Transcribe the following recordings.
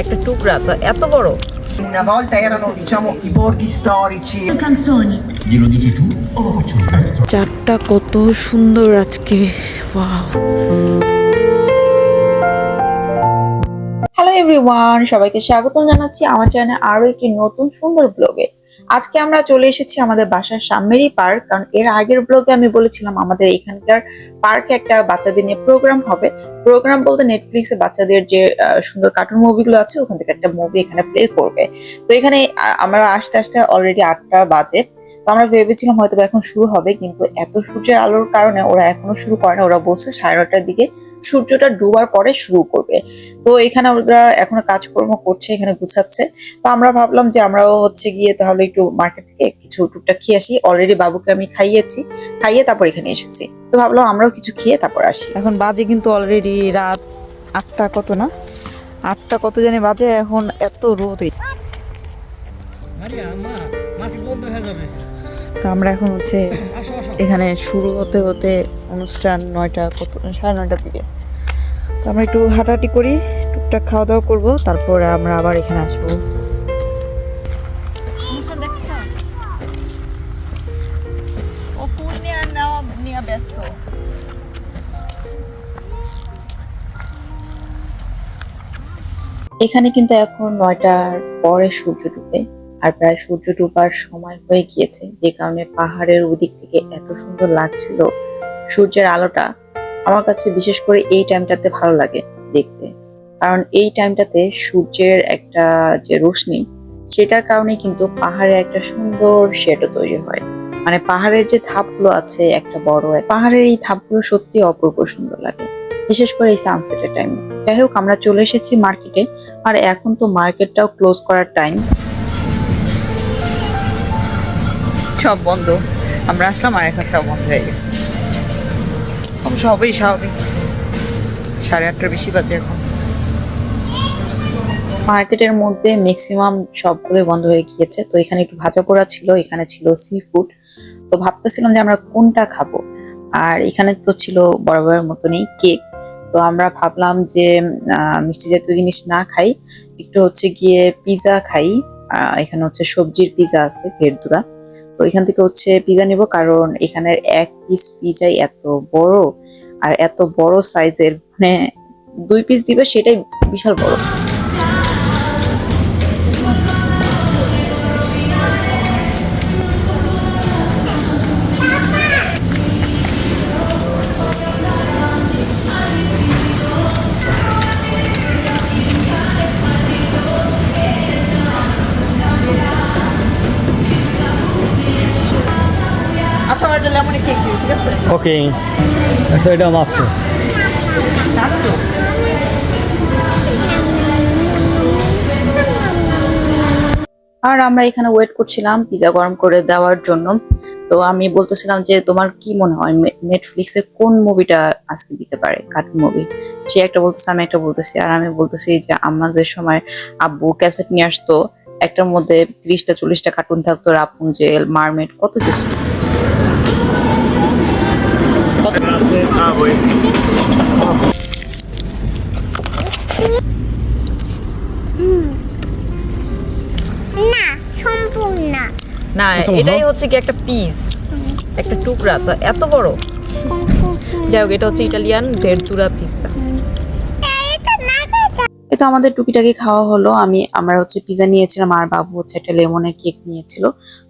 একটা টুকরা তো এত বড় Una volta erano, diciamo, i borghi storici. canzoni. Glielo dici tu o lo faccio io? চারটা কত সুন্দর আজকে ওয়াও হ্যালো এভরিওয়ান সবাইকে স্বাগত জানাচ্ছি আমার চ্যানেল আরও একটি নতুন সুন্দর ব্লগে আজকে আমরা চলে এসেছি আমাদের বাসার সামনেরই পার্ক, কারণ এর আগের ব্লগে আমি বলেছিলাম আমাদের এখানকার পার্কে একটা বাচ্চাদের নিয়ে প্রোগ্রাম হবে। প্রোগ্রাম বলতে নেটফ্লিক্সে বাচ্চাদের যে সুন্দর কার্টুন মুভিগুলো আছে, ওখান থেকে একটা মুভি এখানে প্লে করবে। তো এখানে আমরা আসতে আসতে অলরেডি আটটা বাজে। তো আমরা ভেবেছিলাম হয়তো এখন শুরু হবে, কিন্তু এত সূর্যের আলোর কারণে ওরা এখনও শুরু করে না। ওরা বলছে সাড়ে নটার দিকে। সূর্যটা ডুবার পরে শুরু করবে। তো এখানে ওরা এখনও কাজকর্ম করছে এখানে গুছাচ্ছে। তো আমরা ভাবলাম যে আমরাও হচ্ছে গিয়ে তাহলে একটু মার্কেট থেকে কিছু টুকটাক খেয়ে আসি। অলরেডি বাবুকে আমি খাইয়েছি খাইয়ে তারপর এখানে এসেছি। তো ভাবলাম আমরাও কিছু খেয়ে তারপর আসি। এখন বাজে কিন্তু অলরেডি রাত আটটা কত না? আটটা কত জানি বাজে এখন এত রোদ তো আমরা এখন হচ্ছে এখানে শুরু হতে হতে অনুষ্ঠান নয়টা কত সাড়ে নয়টার দিকে। তো আমরা একটু হাঁটাহাঁটি করি টুকটাক খাওয়া দাওয়া করব তারপরে আমরা আবার এখানে আসব। এখানে কিন্তু এখন নয়টার পরে সূর্য ডুবে আর প্রায় সূর্য ডুবার সময় হয়ে গিয়েছে। যে কারণে পাহাড়ের ওদিক থেকে এত সুন্দর লাগছিল সূর্যের আলোটা। আমার কাছে বিশেষ করে এই টাইমটাতে ভালো লাগে দেখতে। কারণ এই টাইমটাতে সূর্যের একটা যে রোশনি, সেটার কারণে কিন্তু পাহাড়ে একটা সুন্দর শেডও তৈরি হয়। মানে পাহাড়ের যে ধাপগুলো আছে একটা বড়, পাহাড়ের এই ধাপগুলো সত্যি অপূর্ব সুন্দর লাগে। বিশেষ করে এই সানসেটের টাইমে যাই হোক, আমরা চলে এসেছি মার্কেটে আর এখন তো মার্কেটটাও ক্লোজ করার টাইম সব বন্ধ। আমরা আসলাম আর এখন সব বন্ধ হয়ে গেছে। অবশ্য হবেই স্বাভাবিক। সাড়ে আটটার বেশি বাজে এখন। মার্কেটের মধ্যে ম্যাক্সিমাম সবগুলোই বন্ধ হয়ে গিয়েছে। তো এখানে একটু ভাজা পোড়া ছিল, এখানে ছিল সি ফুড তো ভাবতেছিলাম যে আমরা কোনটা খাব? আর এখানে তো ছিল বরাবরের মতনই কেক তো আমরা ভাবলাম যে মিষ্টি জাতীয় জিনিস না খাই, একটু হচ্ছে গিয়ে পিজা খাই। এখানে হচ্ছে সবজির পিজা আছে ভেরদুরা তো এখান থেকে হচ্ছে পিজা নিব, কারণ এখানের এক পিস পিজাই এত বড় আর এত বড় সাইজের মানে দুই পিস দিবে সেটাই বিশাল বড়। ওকে। আচ্ছা, আর আমরা এখানে ওয়েট করছিলাম পিজা গরম করে দেওয়ার জন্য। তো আমি বলতেছিলাম যে, তোমার কি মনে হয় নেটফ্লিক্স এর কোন মুভিটা আজকে দিতে পারে কার্টুন মুভি সে একটা বলতেছে, আমি একটা বলতেছি। আর আমি বলতেছি যে, আমাদের সময় আব্বু ক্যাসেট নিয়ে আসতো, একটার মধ্যে ত্রিশটা, চল্লিশটা কার্টুন থাকতো, রাপুঞ্জেল, মারমেট, কত কিছু। না সম্পূর্ণ না। না এটাই হচ্ছে কি একটা পিস একটা টুকরা তো এত বড়। যাই হোক এটা হচ্ছে ইটালিয়ান ভেরতুরা পিস্তা তো আমাদের টুকিটাকি খাওয়া হলো। আমি, আমরা হচ্ছে পিজা নিয়েছিলাম, আর বাবু হচ্ছে একটা লেমনের কেক নিয়েছিল।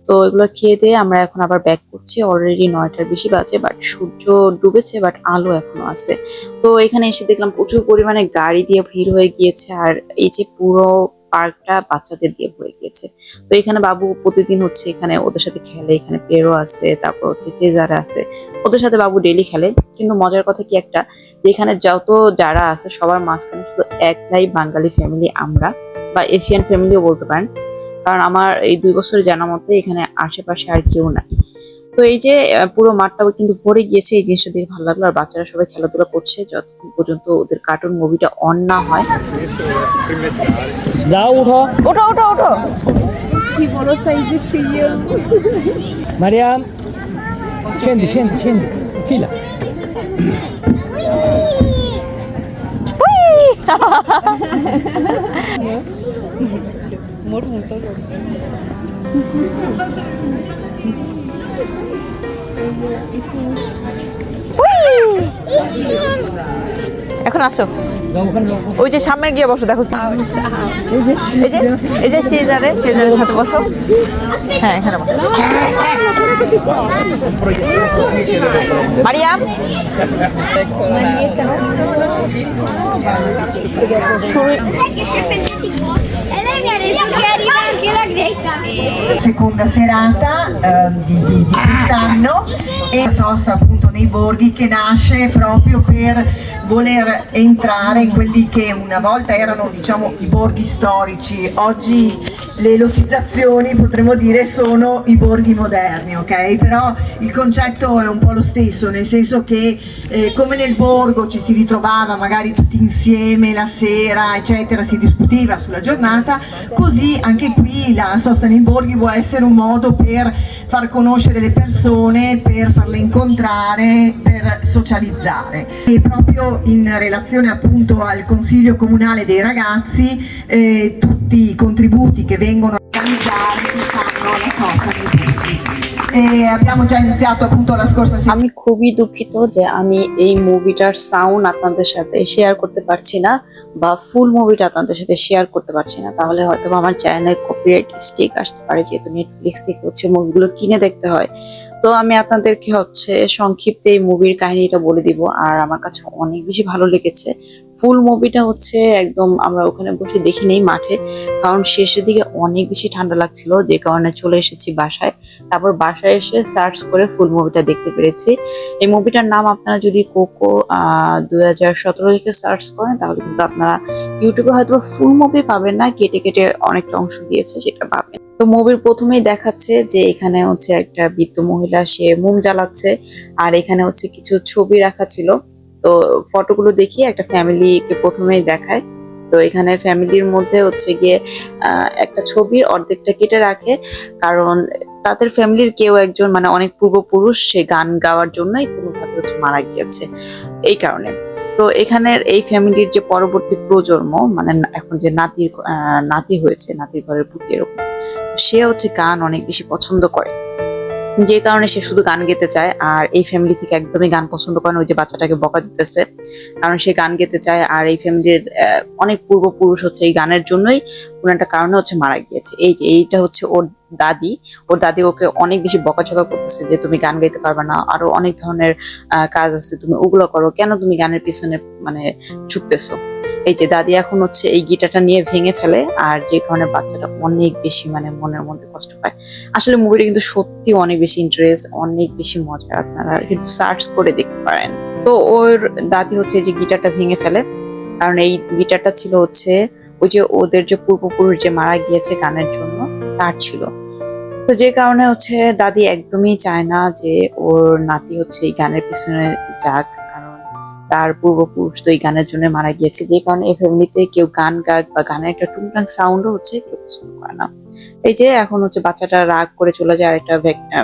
তো এগুলো খেয়ে দিয়ে আমরা এখন আবার ব্যাক করছি। অলরেডি নয়টার বেশি বাজে বাট সূর্য ডুবেছে বাট আলো এখনও আছে। তো এখানে এসে দেখলাম প্রচুর পরিমাণে গাড়ি দিয়ে ভিড় হয়ে গিয়েছে, আর এই যে পুরো পার্কটা বাচ্চাদের দিয়ে ভরে গিয়েছে। তো এখানে বাবু প্রতিদিন হচ্ছে এখানে ওদের সাথে খেলে, এখানে পেরো আছে, তারপর হচ্ছে চেজার আছে। ওদের সাথে বাবু ডেলি খেলে। কিন্তু মজার কথা কি একটা, যে এখানে যত যারা আছে সবার মাঝখানে শুধু একটাই বাঙালি ফ্যামিলি আমরা, বা এশিয়ান ফ্যামিলিও বলতে পারেন। কারণ আমার এই দুই বছর জানা মতে এখানে আশেপাশে আর কেউ নাই। তো এই যে পুরো মাঠটাও কিন্তু ভরে গিয়েছে এই জিনিসটা দেখে ভালো লাগল। আর বাচ্চারা সবাই খেলাধুলা করছে যতক্ষণ পর্যন্ত ওদের কার্টুন মুভিটা অন না হয়। যাও উঠো। ওঠো ওঠো ওঠো Mariam. Scendi, scendi, scendi. Fila. এখন আসো। ওই যে সামনে গিয়ে বসো দেখো এই যে এই যে এই যে চেজারে চেজারের সাথে বসো। হ্যাঁ এখানে বসো। Mariam? e lei mi ha detto che arriva anche la Greta. seconda serata eh, di, di, di quest'anno e sosta appunto nei borghi che nasce proprio per voler entrare in quelli che una volta erano diciamo i borghi storici, oggi le lotizzazioni potremmo dire sono i borghi moderni, ok? Però il concetto è un po' lo stesso, nel senso che eh, come nel borgo ci si ritrovava magari tutti insieme la sera, eccetera, si discuteva sulla giornata, così anche qui la sosta nei borghi può essere un modo per far conoscere le persone, per farle incontrare, per socializzare. E proprio in relazione appunto al Consiglio Comunale dei Ragazzi, eh, tutti i contributi che vengono a organizzare fanno la sosta nei borghi. E abbiamo già iniziato appunto la scorsa settimana. আমি খুবই দুঃখিত যে আমি এই মুভিটার sound আপনাদের সাথে share করতে পারছি না বা ফুল মুভিটা আপনাদের সাথে শেয়ার করতে পারছি না। তাহলে হয়তো আমার চ্যানেলে কপিরাইট স্টিক আসতে পারে, যেহেতু নেটফ্লিক্স থেকে হচ্ছে মুভিগুলো কিনে দেখতে হয়। তো আমি আপনাদেরকে হচ্ছে সংক্ষিপ্তে এই মুভির কাহিনীটা বলে দিব, আর আমার কাছে অনেক বেশি ভালো লেগেছে। ফুল মুভিটা হচ্ছে একদম আমরা ওখানে বসে দেখি নেই মাঠে, কারণ শেষের দিকে অনেক বেশি ঠান্ডা লাগছিল, যে কারণে চলে এসেছি বাসায়। তারপর বাসায় এসে সার্চ করে ফুল মুভিটা দেখতে পেরেছি। এই মুভিটার নাম আপনারা যদি কোকো দুই হাজার সতেরো লিখে সার্চ করেন, তাহলে কিন্তু আপনারা ইউটিউবে হয়তো ফুল মুভি পাবেন না, কেটে কেটে অনেকটা অংশ দিয়েছে সেটা পাবেন। তো মুভির প্রথমেই দেখাচ্ছে যে এখানে হচ্ছে একটা বৃদ্ধ মহিলা, সে মোম জ্বালাচ্ছে, আর এখানে হচ্ছে কিছু ছবি রাখা ছিল। তো ফটোগুলো দেখিয়ে একটা ফ্যামিলিকে প্রথমেই দেখায় তো এখানে ফ্যামিলির মধ্যে হচ্ছে গিয়ে একটা ছবির অর্ধেকটা কেটে রাখে। কারণ তাদের ফ্যামিলির কেউ একজন মানে অনেক পূর্বপুরুষ, সে গান গাওয়ার জন্যই কোনোভাবে হচ্ছে মারা গিয়েছে। এই কারণে। তো এখানের এই ফ্যামিলির যে পরবর্তী প্রজন্ম মানে এখন যে নাতির নাতি হয়েছে, নাতির ঘরের প্রতি এরকম, সে হচ্ছে গান অনেক বেশি পছন্দ করে। যে কারণে সে শুধু গান গেতে চায়, আর এই ফ্যামিলি থেকে একদমই গান পছন্দ করে না, ওই যে বাচ্চাটাকে বকা দিতেছে। কারণ সে গান গেতে চায়, আর এই ফ্যামিলির অনেক পূর্বপুরুষ হচ্ছে এই গানের জন্যই কোনো একটা কারণে হচ্ছে মারা গিয়েছে। এই যে, এইটা হচ্ছে ওর দাদি, ওর দাদি ওকে অনেক বেশি বকাঝকা করতেছে যে তুমি গান গাইতে পারবে না, আরও অনেক ধরনের কাজ আছে, তুমি ওগুলো করো, কেন তুমি গানের পিছনে মানে ছুটতেছো? এই যে দাদি এখন হচ্ছে এই গিটারটা নিয়ে ভেঙে ফেলে, আর যে কারণে বাচ্চাটা অনেক বেশি মানে মনের মধ্যে কষ্ট পায়। আসলে মুভিটা কিন্তু সত্যি অনেক বেশি ইন্টারেস্ট অনেক বেশি মজার, আপনারা কিন্তু সার্চ করে দেখতে পারেন। তো ওর দাদি হচ্ছে যে গিটারটা ভেঙে ফেলে, কারণ এই গিটারটা ছিল হচ্ছে ওই যে ওদের যে পূর্বপুরুষ যে মারা গিয়েছে গানের জন্য তার ছিল। তো যে কারণে হচ্ছে দাদি একদমই চায় না যে ওর নাতি হচ্ছে এই গানের পিছনে যাক, কারণ তার পূর্বপুরুষ তো এই গানের জন্য মারা গিয়েছে। যে কারণে এই ফ্যামিলিতে কেউ গান গাক বা গানের একটা টুংটাং সাউন্ডও হচ্ছে কেউ পছন্দ করে না। এই যে এখন হচ্ছে বাচ্চাটা রাগ করে চলে যায় একটা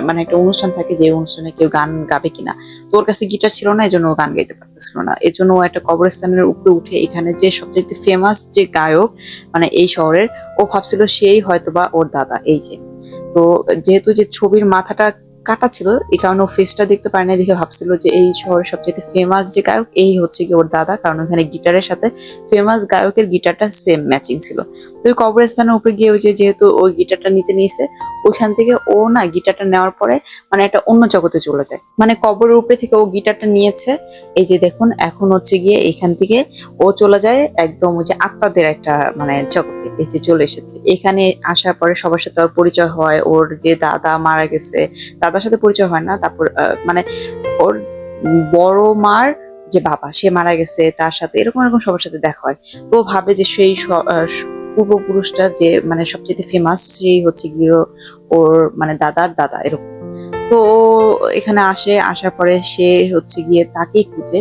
মানে একটা অনুষ্ঠান থাকে যে অনুষ্ঠানে কেউ গান গাবে কিনা। তো ওর কাছে গিটার ছিল না এই জন্য ও গান গাইতে পারতেছিল না। এই জন্য ও একটা কবরস্থানের উপরে উঠে এখানে যে সবচেয়ে ফেমাস যে গায়ক মানে এই শহরের, ও ভাবছিল সেই হয়তোবা ওর দাদা, এই যে। তো যেহেতু যে ছবির মাথাটা কাটা ছিল, এই কারণে ও ফেসটা দেখতে পারে না দেখে ভাবছিল যে এই শহরের সবচেয়ে ফেমাস যে গায়ক, এই হচ্ছে কি ওর দাদা। কারণ ওখানে গিটারের সাথে ফেমাস গায়কের গিটারটা সেম ম্যাচিং ছিল। তো ওই কবরস্থানের উপরে গিয়ে ওই যে যেহেতু ওই গিটারটা নিতে নিয়েছে, ওইখান থেকে ও না গিটারটা নেওয়ার পরে মানে একটা অন্য জগতে চলে যায়। মানে কবরের উপরে থেকে ও গিটারটা নিয়েছে, এই যে দেখুন, এখন হচ্ছে গিয়ে এখান থেকে ও চলে যায় একদম ওই যে আত্মাদের একটা মানে জগতে যে চলে এসেছে। এখানে আসার পরে সবার সাথে ওর পরিচয় হয়, ওর যে দাদা মারা গেছে, দাদার সাথে পরিচয় হয় না, তারপর মানে ওর বড় মার যে বাবা, সে মারা গেছে, তার সাথে এরকম এরকম সবার সাথে দেখা হয়। তো ভাবে যে সেই পূর্বপুরুষটা যে মানে সবচেয়ে ফেমাস সেই হচ্ছে গিয়ে ওর মানে দাদার দাদা এরকম। তো এখানে আসে, আসার পরে সে হচ্ছে গিয়ে তাকেই খুঁজে।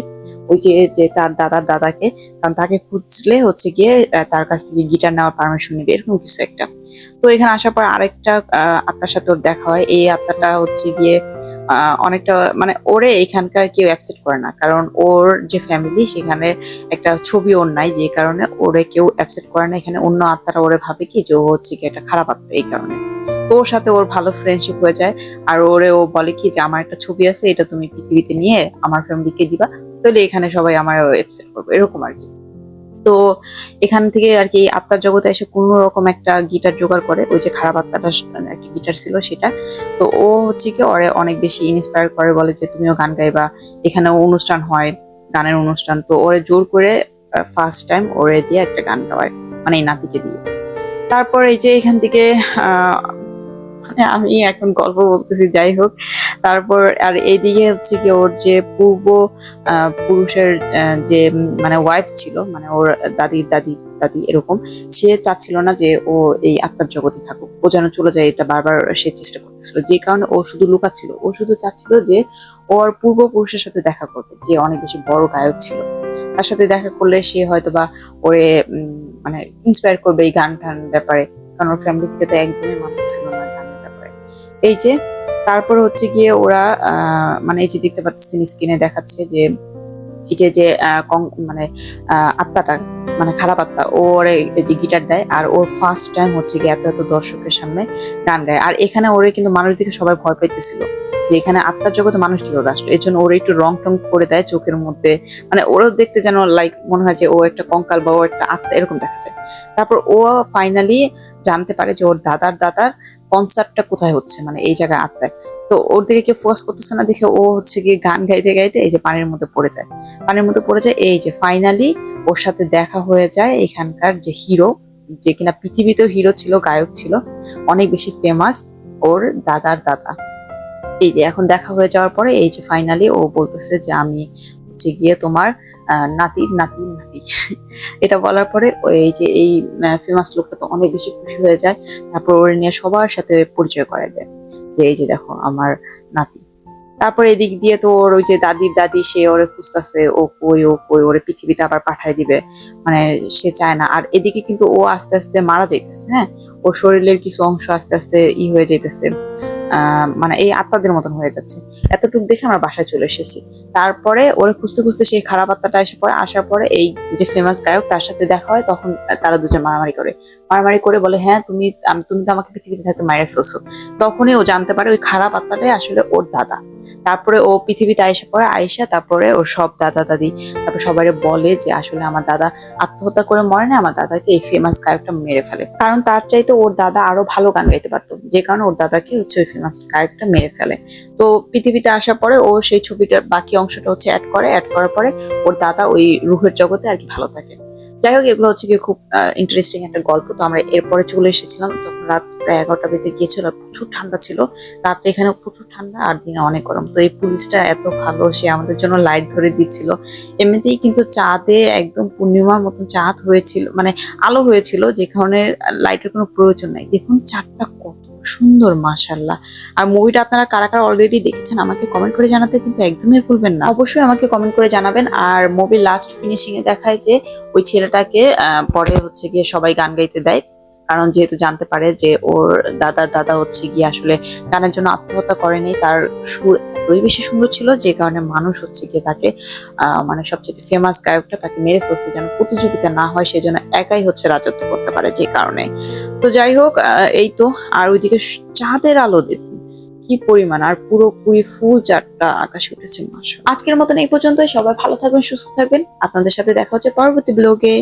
ওই যে যে তার দাদার দাদাকে, কারণ তাকে খুঁজলে হচ্ছে গিয়ে তার কাছ থেকে গিটার নেওয়ার পারমিশন নেবে, এরকম কিছু একটা। তো এখানে আসার পর আরেকটা আত্মার সাথে ওর দেখা হয়। এই আত্মাটা হচ্ছে গিয়ে অনেকটা মানে ওরে এখানকার কেউ অ্যাকসেপ্ট করে না। কারণ ওর যে ফ্যামিলি সেখানে একটা ছবি ওর নাই, যে কারণে ওরে কেউ অ্যাকসেপ্ট করে না। এখানে অন্য আত্মারা ওরে ভাবে কি যে ও হচ্ছে কি একটা খারাপ আত্মা এই কারণে। তো ওর সাথে ওর ভালো ফ্রেন্ডশিপ হয়ে যায়। আর ওরে ও বলে কি যে, আমার একটা ছবি আছে, এটা তুমি পৃথিবীতে নিয়ে আমার ফ্যামিলিকে দিবা। তাহলে এখানে সবাই আমার অ্যাকসেপ্ট করবে। এরকম আর কি। তো এখান থেকে আর কি আত্মার জগতে এসে কোনো রকম একটা গিটার জোগাড় করে, ওই যে খারাপ আত্মাটা মানে একটা গিটার ছিল সেটা। তো ও হচ্ছে কি ওরে অনেক বেশি ইন্সপায়ার করে, বলে যে তুমিও গান গাইবা, এখানেও অনুষ্ঠান হয়, গানের অনুষ্ঠান। তো ওরে জোর করে ফার্স্ট টাইম ওরে দিয়ে একটা গান গাওয়ায় মানে এই নাতিকে দিয়ে। তারপর এই যে এখান থেকে মানে আমি এখন গল্প বলতেছি, যাই হোক। তারপর আর এইদিকে হচ্ছে কি ওর যে পূর্ব পুরুষের যে মানে ওয়াইফ ছিল মানে ওর দাদির দাদি দাদি এরকম, সে চাচ্ছিল না যে ও এই আত্মার জগতে থাকুক। ও যেন চলে যায় এটা বারবার সে চেষ্টা করতেছিল। যে কারণে ও শুধু লুকাচ্ছিল। ও শুধু চাচ্ছিল যে ওর পূর্বপুরুষের সাথে দেখা করবে, যে অনেক বেশি বড় গায়ক ছিল। তার সাথে দেখা করলে সে হয়তো বা ওরে মানে ইন্সপায়ার করবে এই গান টান ব্যাপারে। কারণ ওর ফ্যামিলি থেকে তো একদমই মানতে ছিল না গানের ব্যাপারে। এই যে তারপর হচ্ছে গিয়ে ওরা মানে এই যে দেখতে পাচ্ছেন স্ক্রিনে দেখাচ্ছে যে, এই যে যে মানে আত্মাটা মানে খারাপ আত্মা ওরে যে গিটার দেয় আর ওর ফার্স্ট টাইম হচ্ছে গিয়ে এত এত দর্শকের সামনে গান গায়। আর এখানে ওরে কিন্তু মানুষ দিকে সবাই ভয় পাইতেছিল যে এখানে আত্মার জগতে মানুষ কীভাবে আসলো এই জন্য ওরা একটু রং টং করে দেয় চোখের মধ্যে। মানে ওরও দেখতে যেন লাইক মনে হয় যে ও একটা কঙ্কাল বা ও একটা আত্মা এরকম দেখা যায় তারপর ও ফাইনালি জানতে পারে যে ওর দাদার দাদার কনসার্টটা কোথায় হচ্ছে? মানে এই জায়গায় আত্মায়। তো ওর দিকে কেউ ফোকাস করতেছে না দেখে ও হচ্ছে গিয়ে গান গাইতে গাইতে এই যে পানির মধ্যে পড়ে যায়। পানির মধ্যে পড়ে যায়, এই যে ফাইনালি ওর সাথে দেখা হয়ে যায় এখানকার যে হিরো যে কিনা পৃথিবীতেও হিরো ছিল, গায়ক ছিল, অনেক বেশি ফেমাস ওর দাদার দাদা। এই যে এখন দেখা হয়ে যাওয়ার পরে এই যে ফাইনালি ও বলতেছে যে আমি হচ্ছে গিয়ে তোমার নাতির নাতির নাতি এটা বলার পরে ও এই যে এই ফেমাস লোকটা তো অনেক বেশি খুশি হয়ে যায়। তারপর ওর নিয়ে সবার সাথে পরিচয় করায় দেয় যে এই যে দেখো আমার নাতি। তারপর এদিক দিয়ে তো ওর ওই যে দাদির দাদি, সে ওরে খুঁজতেছে, ও কই ও কই, ওরে পৃথিবীতে আবার পাঠায় দিবে। মানে সে চায় না। আর এদিকে কিন্তু ও আস্তে আস্তে মারা যাইতেছে হ্যাঁ? ওর শরীরের কিছু অংশ আস্তে আস্তে ই হয়ে যাইতেছে। মানে এই আত্মাদের মতন হয়ে যাচ্ছে। এতটুকু দেখে আমরা বাসায় চলে এসেছি। তারপরে ওরে খুঁজতে খুঁজতে সেই খারাপ আত্মাটা এসে পড়ে, আসার পরে এই যে ফেমাস গায়ক, তার সাথে দেখা হয়, তখন তারা দুজন মারামারি করে। মারামারি করে বলে হ্যাঁ তুমি তুমি তো আমাকে পৃথিবীতে থাকতে মায়ের ফেলছো। তখনই ও জানতে পারে ওই খারাপ আত্মাটাই আসলে ওর দাদা। তারপরে ও পৃথিবীতে আয়সা পরে আয়সা তারপরে ওর সব দাদা দাদি। তারপর সবাই বলে যে, আসলে আমার দাদা আত্মহত্যা করে মরে না, আমার দাদাকে এই ফেমাস গায়কটা মেরে ফেলে। কারণ তার চাইতে ওর দাদা আরও ভালো গান গাইতে পারতো। যে কারণে ওর দাদাকে হচ্ছে ওই ফেমাস গায়কটা মেরে ফেলে। তো পৃথিবীতে আসার পরে ও সেই ছবিটার বাকি অংশটা হচ্ছে অ্যাড করে। অ্যাড করার পরে ওর দাদা ওই রুহের জগতে আর কি ভালো থাকে। যাই হোক, এগুলো হচ্ছে কি খুব ইন্টারেস্টিং একটা গল্প। তো আমরা এরপরে চলে এসেছিলাম, তখন রাত প্রায় এগারোটা বেজে গিয়েছিল, প্রচুর ঠান্ডা ছিল। রাত্রে এখানে প্রচুর ঠান্ডা আর দিনে অনেক গরম। তো এই পুলিশটা এত ভালো, সে আমাদের জন্য লাইট ধরে দিচ্ছিল। এমনিতেই কিন্তু চাঁদে একদম পূর্ণিমার মতন চাঁদ হয়েছিল মানে আলো হয়েছিল, যে কারণে লাইটের কোনো প্রয়োজন নাই। দেখুন, চাঁদটা কত সুন্দর মাশাল্লাহ আর মুভিটা আপনারা কারা কারা অলরেডি দেখেছেন আমাকে কমেন্ট করে জানাতে কিন্তু একদমই ভুলবেন না। অবশ্যই আমাকে কমেন্ট করে জানাবেন। আর মুভি লাস্ট ফিনিশিং এ দেখায় যে ওই ছেলেটাকে পরে হচ্ছে গিয়ে সবাই গান গাইতে দেয়। কারণ যেহেতু জানতে পারে যে ওর দাদা দাদা হচ্ছে গিয়ে আসলে গানের জন্য আত্মহত্যা করেনি। তার সুর এতই বেশি সুন্দর ছিল যে কারণে মানুষ হচ্ছে গিয়ে তাকে মানে সবচেয়ে ফেমাস গায়কটা তাকে মেরে ফেলছে যেন প্রতিযোগিতা না হয় সেজন্য একাই হচ্ছে রাজত্ব করতে পারে যে কারণে। তো যাই হোক এই তো। আর ওইদিকে চাঁদের আলো কি পরিমাণ। আর পুরোপুরি ফুল চারটা আকাশে উঠেছে মাসা আজকের মতন এই পর্যন্তই। সবাই ভালো থাকবেন, সুস্থ থাকবেন। আপনাদের সাথে দেখা হচ্ছে পরবর্তী ব্লগে